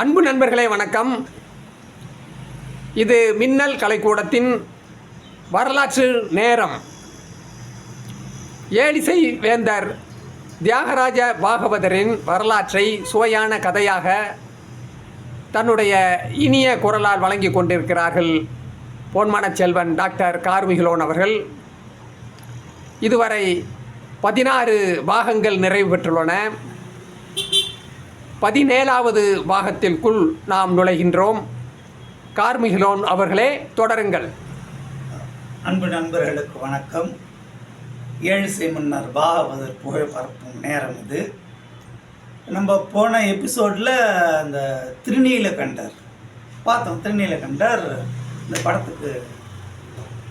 அன்பு நண்பர்களே வணக்கம். இது மின்னல் கலைக்கூடத்தின் வரலாற்று நேரம். ஏலிசை வேந்தர் தியாகராஜ பாகவதரின் வரலாற்றை சுவையான கதையாக தன்னுடைய இனிய குரலால் வழங்கி கொண்டிருக்கிறார்கள் பொன்மனச் செல்வன் டாக்டர் கார்மிகிலோன் அவர்கள். இதுவரை பதினாறு பாகங்கள் நிறைவு பெற்றுள்ளன. பதினேழாவது பாகத்திற்குள் நாம் நுழைகின்றோம். கார்மிகிலோன் அவர்களே தொடருங்கள். அன்பு நண்பர்களுக்கு வணக்கம். ஏழிசை மன்னர் பாகவதர் புகழ் பரப்பும் நேரம் இது. நம்ம போன எபிசோடில் அந்த திருநீலகண்டர் பார்த்தோம் திருநீலகண்டர் இந்த படத்துக்கு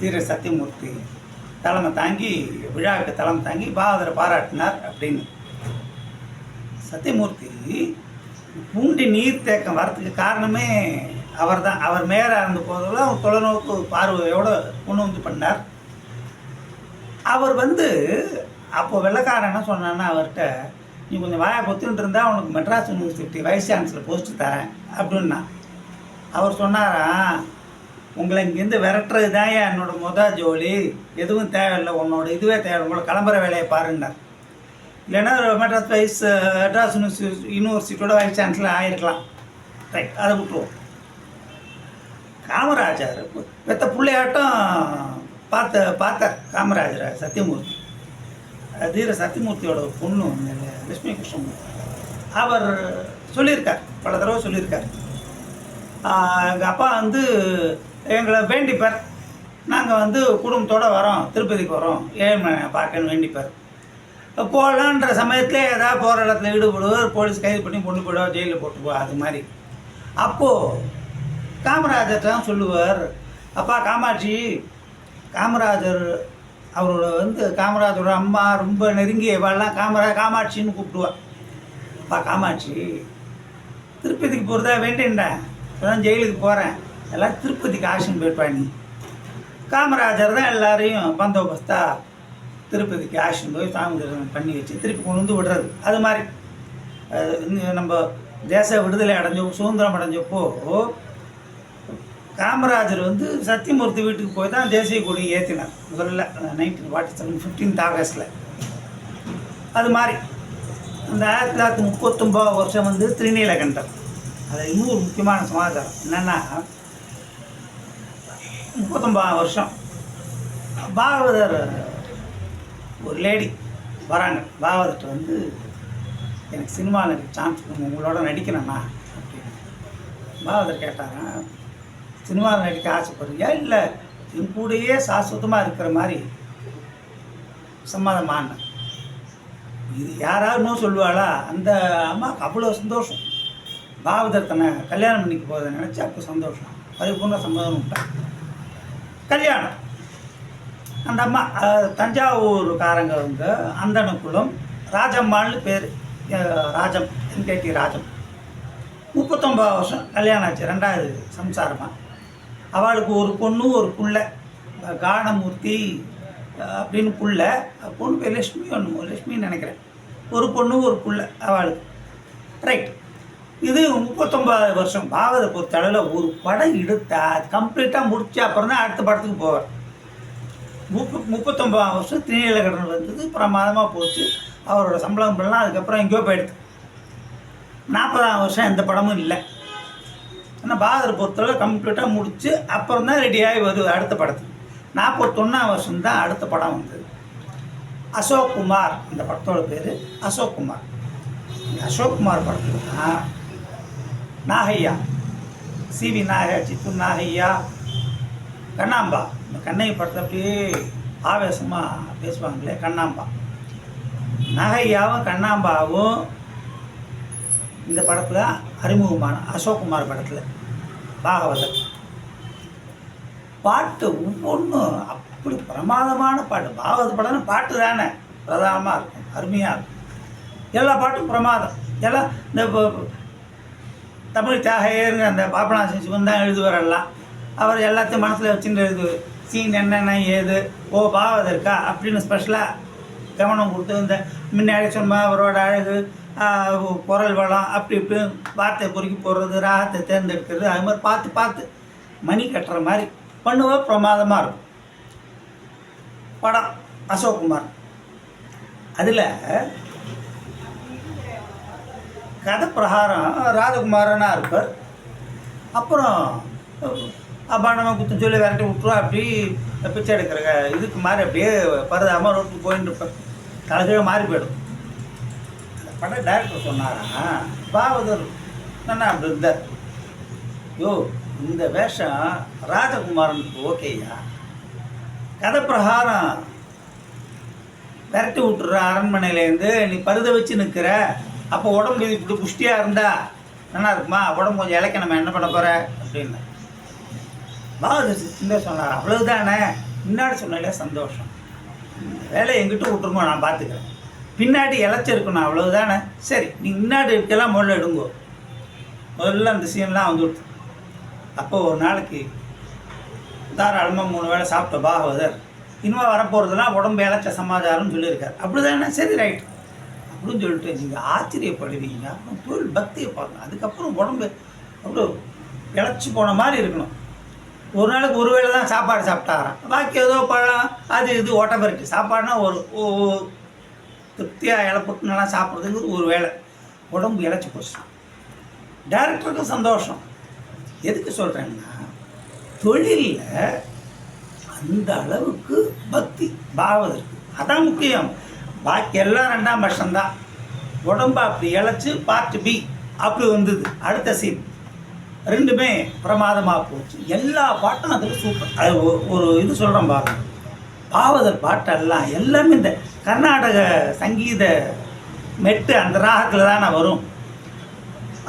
தீர சத்தியமூர்த்தி தலைமை தாங்கி விழாவுக்கு தலைமை தாங்கி பாகவதரை பாராட்டினார் அப்படின்னு சத்தியமூர்த்தி பூண்டி நீர் தேக்கம் வரத்துக்கு காரணமே அவர் தான் அவர் மேயராக இருந்த போதெல்லாம் தொலைநோக்கு பார்வையோடு கொண்டு வந்து பண்ணார். அவர் வந்து அப்போ வெள்ளைக்காரன் என்ன சொன்னான்னா அவர்கிட்ட நீ கொஞ்சம் வாயை பொத்துன்ட்டு இருந்தால் உனக்கு Madras university vice chancellor post தரேன் அப்படின்னா. அவர் சொன்னாரா உங்களை இங்கேருந்து விரட்டுறது தான் என்னோட முத ஜோலி. எதுவும் தேவையில்லை. உன்னோட இதுவே தேவை. உங்களை கிளம்புற வேலையை பாருன்னார். இல்லைன்னா மெட்ராஸ் வைஸ் மெட்ராஸ் யூனிவர்சிட்டி யூனிவர்சிட்டியோட வைஸ் சான்சலர் ஆகிருக்கலாம் ரைட் அதை விட்டுருவோம். காமராஜர் பெத்த பிள்ளையாட்டம் பார்த்த பார்த்தார் காமராஜரை சத்தியமூர்த்தி. தீர சத்தியமூர்த்தியோட பொண்ணு லட்சுமி கிருஷ்ணமூர்த்தி. அவர் சொல்லியிருக்கார் பல தடவை சொல்லியிருக்கார். எங்கள் அப்பா வந்து எங்களை வேண்டிப்பார். நாங்கள் வந்து குடும்பத்தோடு வரோம் திருப்பதிக்கு வரோம். ஏழ்மையை பார்க்கன்னு வேண்டிப்பார். போகலான்ற சமயத்தில் ஏதாவது போகிற இடத்துல ஈடுபடுவார் போலீஸ் கைது பண்ணி கொண்டு போயிடுவார் ஜெயிலில் போட்டுருவா அது மாதிரி. அப்போது காமராஜர் தான் சொல்லுவார் அப்பா காமாட்சி காமராஜர் அவரோட வந்து காமராஜரோட அம்மா ரொம்ப நெருங்கிய இவெல்லாம் காமரா காமாட்சின்னு கூப்பிடுவா. அப்பா காமாட்சி திருப்பதிக்கு போகிறதா வேண்டேன்டேன் இப்போதான் ஜெயிலுக்கு போகிறேன் எல்லாம் திருப்பதிக்கு ஆசன் போயிருப்பா நீ. காமராஜர் தான் எல்லாரையும் பந்தோபஸ்தாக திருப்பதிக்கு ஆஷன் போய் சாமி தரிசனம் பண்ணி வச்சு திருப்பி கொண்டு வந்து விடுறது. அது மாதிரி நம்ம தேச விடுதலை அடைஞ்சோ சுதந்திரம் அடைஞ்சப்போ காமராஜர் வந்து சத்தியமூர்த்தி வீட்டுக்கு போய் தான் தேசிய கொடி ஏற்றினார் முதல்ல நைன்டீன் ஃபார்ட்டி செவன் ஃபிஃப்டீன்த் ஆகஸ்டில் அது மாதிரி அந்த ஆயிரத்தி தொள்ளாயிரத்தி முப்பத்தொம்போது வருஷம் வந்து திருநீலகண்டம் அது இன்னொரு முக்கியமான சமாச்சாரம். என்னென்னா முப்பத்தொம்போ வருஷம் பாகவதர் ஒரு லேடி வராங்க. பாகவதர்கிட்ட வந்து எனக்கு சினிமாவில் எனக்கு சான்ஸ் கொடுங்க உங்களோட நடிக்கிறேண்ணா அப்படின்னு. பாகவதர் கேட்டாங்க சினிமாவில் நடிக்க ஆசைப்படுறியா? இல்லை என் கூடயே சாஸ்வதமாக இருக்கிற மாதிரி சம்மதமான இது யாராருன்னு சொல்லுவாளா அந்த அம்மாவுக்கு அவ்வளோ சந்தோஷம். பாகவதர் தன்னை கல்யாணம் பண்ணிக்க போகிறத நினச்சி அப்போ சந்தோஷம். பரிபூர்ண சம்மதம் விட்டான் கல்யாணம். அந்த அம்மா தஞ்சாவூர் தஞ்சாவூர்காரங்க வந்து அந்தனுக்குளம் ராஜம்மாள்னு பேர். ராஜம் என்கேடி ராஜம். முப்பத்தொம்பது வருஷம் கல்யாணம் ஆச்சு ரெண்டாவது சம்சாரமாக அவளுக்கு ஒரு பொண்ணு ஒரு பிள்ளை. கானமூர்த்தி அப்படின்னு பிள்ளை. பொண்ணு பேர் லட்சுமி ஒன்று லட்சுமின்னு நினைக்கிறேன். ஒரு பொண்ணு ஒரு பிள்ளை அவளுக்கு. ரைட் இது முப்பத்தொம்பது வருஷம். பாவதை பொறுத்தளவில் ஒரு படம் எடுத்தா அது கம்ப்ளீட்டாக முடிச்ச அப்புறம் தான் அடுத்த படத்துக்கு போவேன் முப்பு முப்பத்தொம்பதாம் வருஷம் திருநீலகடன் வந்தது பிரமாதமாக போச்சு. அவரோட சம்பளம் பண்ணலாம். அதுக்கப்புறம் எங்கேயோ போயிடுது. நாற்பதாம் வருஷம் எந்த படமும் இல்லை. ஆனால் பாதர் பொறுத்தளவு கம்ப்ளீட்டாக முடித்து அப்புறம் தான் ரெடியாகி வருது அடுத்த படத்துக்கு. நாற்பத்தொன்னாம் வருஷம் தான் அடுத்த படம் வந்தது. அசோக் குமார் அந்த படத்தோட பேர் அசோக் குமார். இந்த அசோக் குமார் படத்தில் தான் Nagaiah. C V Nagaiah Chittoor Nagaiah. Kannamba. இந்த கண்ணகி படத்தை அப்படியே ஆவேசமாக பேசுவாங்களே கண்ணாம்பா. நகையாவும் கண்ணாம்பாவும் இந்த படத்தில் அறிமுகமான அசோக்குமார் படத்தில் பாகவதர். பாட்டு ஒவ்வொன்றும் அப்படி பிரமாதமான பாட்டு. பாகவத படம்னு பாட்டு தானே பிரதானமாக இருக்கும் அருமையாக இருக்கும். எல்லா பாட்டும் பிரமாதம். எல்லாம் இந்த தமிழ் தியாகையருங்க அந்த பாபநாசன் சிவன் தான் எழுதுவார் எல்லாம். அவர் எல்லாத்தையும் மனசில் வச்சுட்டு எழுதுவார். சீன் என்னென்ன ஏது ஓ பாவதற்கா அப்படின்னு ஸ்பெஷலாக கவனம் கொடுத்து இந்த முன்னாடி சொன்ன அவரோட அழகு குரல் வளம் அப்படி இப்படி வார்த்தை பொறுக்கி போடுறது ராகத்தை தேர்ந்தெடுக்கிறது அது மாதிரி பார்த்து பார்த்து மணி கட்டுற மாதிரி பண்ணுவ பிரமாதமாக இருக்கும். படம் அசோக்குமார். அதில் கதை பிரகாரம் ராஜகுமாரனாக இருப்பார். அப்புறம் அப்பா நம்ம குத்து சொல்லி விரட்டி விட்ருவோம் அப்படி பிச்சை எடுக்கிற இதுக்கு மாதிரி அப்படியே பருதாமல் ரோட்டுக்கு போயின்னு இருப்பேன். தலைகீழ மாறி போயிடும். அந்த படம் சொன்னாரா பாவதர் நான் அப்படி இருந்தார்? யோ இந்த வேஷம் ராஜகுமாரனுக்கு ஓகேயா? கதை பிரகாரம் விரட்டி விட்டுற அரண்மனையிலேருந்து நீ பருத வச்சு நிற்கிற அப்போ உடம்பு இப்படி புஷ்டியாக இருந்தா நல்லா இருக்குமா? உடம்பு கொஞ்சம் இலக்க நம்ம என்ன பண்ண போகிற அப்படின்னு பாவதர் சின்ன சொன்னார். அவ்வளவுதானே? முன்னாடி சொன்னாலே சந்தோஷம். வேலை எங்கிட்ட விட்டுருங்க நான் பார்த்துக்கிறேன் பின்னாடி இழைச்சிருக்கணும் அவ்வளவுதானே? சரி நீங்கள் முன்னாடி இருக்கலாம் முதல்ல எடுங்கோ. முதல்ல அந்த சீன்லாம் வந்துவிட்டு அப்போ ஒரு நாளைக்கு தாராளமாக மூணு வேளை சாப்பிட்ட பாகவதர் இனிமே வரப்போகிறதுலாம் உடம்பு இழைச்ச சமாச்சாரம்னு சொல்லியிருக்காரு. அப்படிதானே? சரி ரைட் அப்படின்னு சொல்லிட்டு நீங்கள் ஆச்சரியப்படுவீங்க. அப்புறம் தொழில் பக்தியை பார்க்கணும். அதுக்கப்புறம் உடம்பு அவ்வளோ இழைச்சி போன மாதிரி இருக்கணும். ஒரு நாளைக்கு ஒரு வேளை தான் சாப்பாடு சாப்பிட்டாராம். பாக்கி ஏதோ பழம் அது இது ஓட்டப்பருக்கு சாப்பாடுனா ஒரு ஓ- திருப்தியாக இழப்புக்குன்னா சாப்பிட்றதுங்கிறது ஒரு வேளை. உடம்பு இழைச்சி போச்சு. டேரக்டருக்கும் சந்தோஷம். எதுக்கு சொல்கிறேன்னா தொழிலில் அந்த அளவுக்கு பக்தி பாவதற்கு அதான் முக்கியம். பாக்கி எல்லாம் ரெண்டாம் பட்சம்தான் உடம்பு அப்படி இழைச்சி பார்ட் பி அப்படி வந்தது. அடுத்த சீன் ரெண்டுமே பிரமாதமாக போச்சு. எல்லா பாட்டும் அதில் சூப்பர் அது ஒரு இது சொல்கிறோம் பாருங்க பாவதர் பாட்டெல்லாம் எல்லாமே இந்த கர்நாடக சங்கீத மெட்டு அந்த ராகத்தில் தானே வரும்.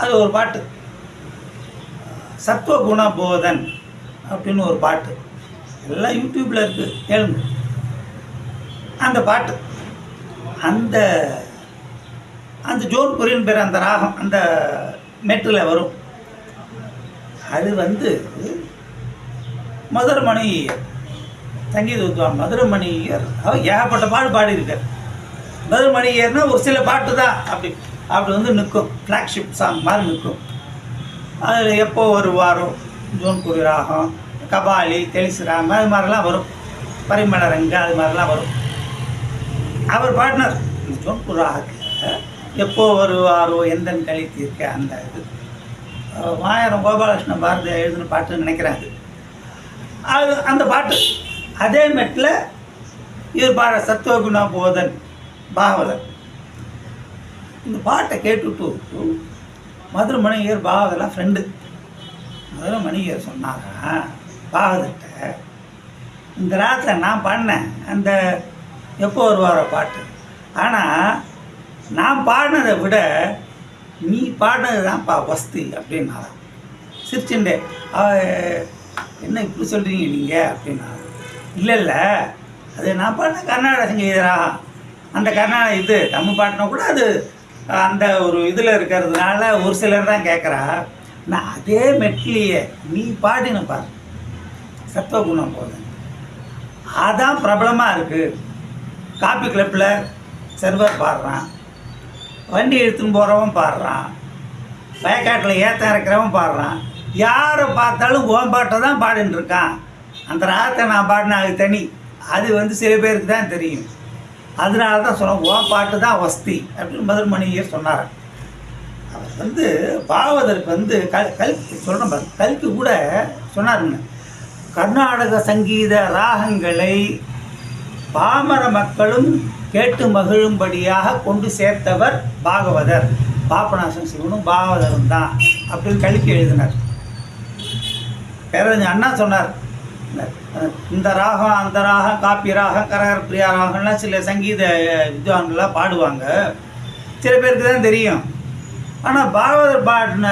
அது ஒரு பாட்டு. சத்துவ போதன் அப்படின்னு ஒரு பாட்டு. எல்லாம் யூடியூப்பில் இருக்குது கேளுங்க. அந்த பாட்டு. அந்த அந்த ஜோன்புரின்னு பேர் அந்த ராகம் அந்த மெட்டில் வரும். அது வந்து மதுரமணி சங்கீத வித்வான் மதுரமணியர். அவர் ஏகப்பட்ட பாடு பாடியிருக்கார். மதுரமணியர்னா ஒரு சில பாட்டு தான் அப்படி. அப்படி வந்து நிற்கும். ஃப்ளாக்ஷிப் சாங் மாதிரி நிற்கும். அதில் எப்போ ஒரு வாரம் ஜோன்புரி ராகம் கபாலி தெலிசுராம அது மாதிரிலாம் வரும். பரிமள ரங்க அது மாதிரிலாம் வரும். அவர் பாடினார். இந்த ஜோன்புர் எப்போ வருவாரோ எந்தன் கழித்திருக்க அந்த இது. மாயரம் கோபாலகிருஷ்ண பாரதி எழுதின பாட்டுன்னு நினைக்கிறேன் அது. அந்த பாட்டு. அதே மெட்டில் இவர் பாட சத்துவகுணா போதன் பாகவதன். இந்த பாட்டை கேட்டுட்டு மதுரை மணிகர் பாகவதெல்லாம் ஃப்ரெண்டு மதுரை மணிகர் சொன்னாரா? பாகவதட்ட இந்த ராத்திர நான் பாடினேன். அந்த எப்போ வருவாரோ பாட்டு. ஆனால் நான் பாடினதை விட நீ பாடினது தான்ப்பா வஸ்தி அப்படின்னாராம் சிரிச்சுண்டே அவ என்ன இப்படி சொல்கிறீங்க நீங்கள் அப்படின்னா இல்லை இல்லை அது நான் பாடின கர்நாடக சங்கீதரா அந்த கர்நாடக இது தமிழ் பாட்டினா கூட அது அந்த ஒரு இதில் இருக்கிறதுனால ஒரு சிலர் தான் கேட்குறா நான் அதே மெட்லியே நீ பாடின பாரு. சத்துவகுணம் போதும் அதான் பிரபலமாக இருக்குது காப்பி கிளப்பில் சர்வர் பாடுறான். வண்டி எடுத்துன்னு போகிறவன் பாடுறான். வயக்காட்டில் ஏற்ற இறக்குறவன் பாடுறான். யாரை பார்த்தாலும் ஓன் பாட்டை தான் பாடின்னு இருக்கான். அந்த ராகத்தை நான் பாடின அது தனி. அது வந்து சில பேருக்கு தான் தெரியும். அதனால தான் சொன்னோம் ஓ பாட்டு தான் வஸ்தி அப்படின்னு மதுரமணியர் சொன்னார். அவர் வந்து பாவதற்கு வந்து கல் கல்கி சொல்கிறேன் கல்கி கூட சொன்னாருங்க. கர்நாடக சங்கீத ராகங்களை பாமர மக்களும் கேட்டு மகிழும்படியாக கொண்டு சேர்த்தவர் பாகவதர். பாபநாசம் சிவனும் பாகவதரும் தான் அப்படின்னு கல்கி எழுதினார். பேரறிஞர் அண்ணா சொன்னார் இந்த- ராகம் அந்த ராகம் காப்பி ராகம் கரகர் பிரியா ராகம்லாம் சில சங்கீத வித்வான்கள்லாம் பாடுவாங்க. சில பேருக்கு தான் தெரியும். ஆனால் பாகவதர் பாடின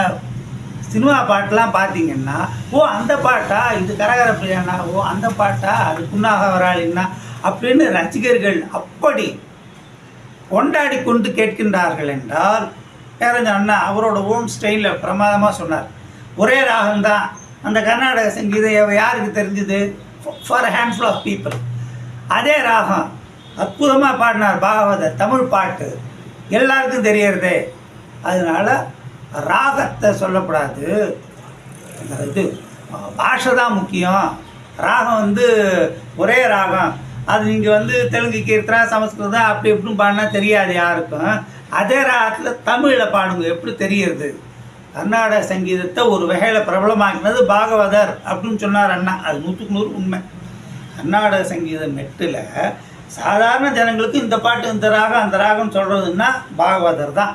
சினிமா பாட்டெலாம் பார்த்தீங்கன்னா ஓ அந்த பாட்டா இது கரகர பிரியானா ஓ அந்த பாட்டா அது புண்ணாக வராளின்னா அப்படின்னு ரசிகர்கள் அப்படி கொண்டாடி கொண்டு கேட்கின்றார்கள் என்றால் பேரஞ்ச அண்ணா அவரோட ஓன் ஸ்டைலில் பிரமாதமாக சொன்னார். ஒரே ராகம்தான் அந்த கர்நாடக சங்கீதம் யாருக்கு தெரிஞ்சுது? ஃபார் ஹேண்ட்ஃபுல் ஆஃப் பீப்புள் அதே ராகம் அற்புதமாக பாடினார் பாகவதர் தமிழ் பாட்டு. எல்லாருக்கும் தெரியறதே. அதனால் ராகத்தை சொல்லக்கூடாது. இது பாஷை தான் முக்கியம். ராகம் வந்து ஒரே ராகம். அது நீங்கள் வந்து தெலுங்கு கீர்த்தனா சமஸ்கிருதம் அப்படி இப்படின்னு பாடினா தெரியாது யாருக்கும். அதே ராகத்தில் தமிழில் பாடுங்க எப்படி தெரியுது கர்நாடக சங்கீதத்தை ஒரு வகையில் பிரபலமாக்கினது பாகவதர் அப்படின்னு சொன்னார் அண்ணா. அது நூற்றுக்கு நூறு உண்மை. கர்நாடக சங்கீத மெட்டில் சாதாரண ஜனங்களுக்கு இந்த பாட்டு இந்த ராகம் அந்த ராகம் சொல்கிறதுன்னா பாகவதர் தான்.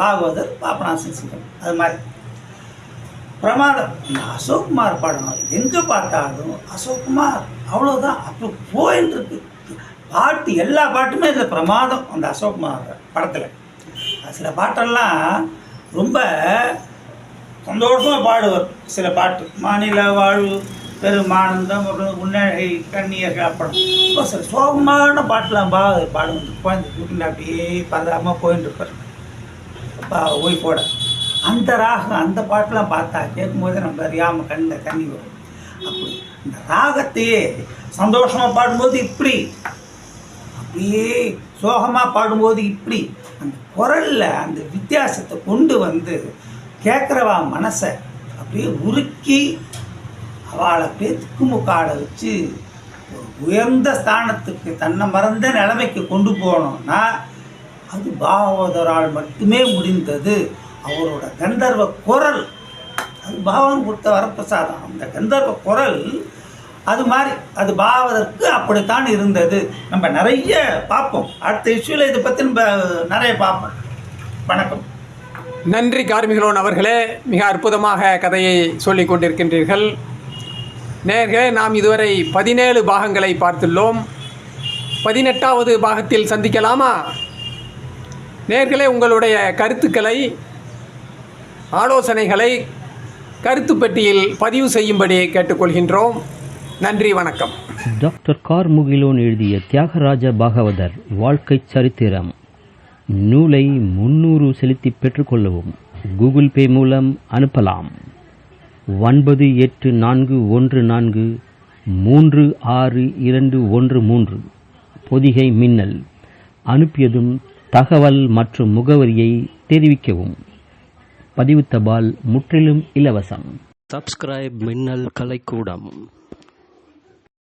பாகவதர் பாபநாசன் சிங்கம் அது மாதிரி. பிரமாதம். அசோக்குமார் படம் எங்கே பார்த்தாலும் அசோக்குமார் அவ்வளோதான் அப்போ போயின்னு இருக்கு பாட்டு எல்லா பாட்டுமே இதில் பிரமாதம். அந்த அசோக் படத்தில். சில பாட்டெல்லாம் ரொம்ப சந்தோஷமாக பாடுவார். சில பாட்டு மாநில வாழ்வு பெருமானந்தம் அப்புறம் உன்னழகை கண்ணியர்கள் அப்புறம் ரொம்ப சில சோகமான பாட்டெலாம் பா பாடுவோம் குழந்தை தூக்கிட்டு அப்படியே பதறாமல் போயின்னு இருப்பார் அப்பா போட. அந்த ராகம் அந்த பாட்டெலாம் பார்த்தா கேட்கும்போது நம்ம அறியாமல் கண்ணில் தண்ணி வரும். அப்படி இந்த ராகத்தையே சந்தோஷமாக பாடும்போது இப்படி. அப்படியே சோகமாக பாடும்போது இப்படி. அந்த குரலில் அந்த வித்தியாசத்தை கொண்டு வந்து கேட்குறவா மனசை அப்படியே உருக்கி அவளை அப்படியே திக்குமுக்காட வச்சு ஒரு உயர்ந்த ஸ்தானத்துக்கு தன்னை மறந்த நிலைமைக்கு கொண்டு போனோம்னா அது பாகவதரால் மட்டுமே முடிந்தது. அவரோட கந்தர்வ குரல் அது பாவன் கொடுத்த வரப்பிரசாதம். அந்த கந்தர்வ குரல் அது மாதிரி அது பாவதற்கு அப்படித்தான் இருந்தது. நம்ம நிறைய பார்ப்போம். அடுத்த இஷ்யூவில் இதை பற்றி நம்ம நிறைய பார்ப்போம். வணக்கம். நன்றி கார்மிகளோன் அவர்களே மிக அற்புதமாக கதையை சொல்லிக் கொண்டிருக்கின்றீர்கள். நேர்களே நாம் இதுவரை பதினேழு பாகங்களை பார்த்துள்ளோம். பதினெட்டாவது பாகத்தில் சந்திக்கலாமா? நேர்களே உங்களுடைய கருத்துக்களை ஆலோசனைகளை கருத்து பெட்டியில் பதிவு செய்யும்படி கேட்டுக்கொள்கின்றோம். நன்றி வணக்கம். டாக்டர் கார் முகிலோன் எழுதிய தியாகராஜ பாகவதர் வாழ்க்கைச் சரித்திரம். நூலை முன்னூறு செலுத்தி பெற்றுக்கொள்ளவும் கூகுள் பே மூலம் அனுப்பலாம். ஒன்பது எட்டு நான்கு ஒன்று நான்கு மூன்று ஆறு இரண்டு ஒன்று மூன்று. பொதிகை மின்னல். அனுப்பியதும் தகவல் மற்றும் முகவரியை தெரிவிக்கவும். பதிவு தபால் முற்றிலும் இலவசம். சப்ஸ்கிரைப் மின்னல் கலைக்கூடம்.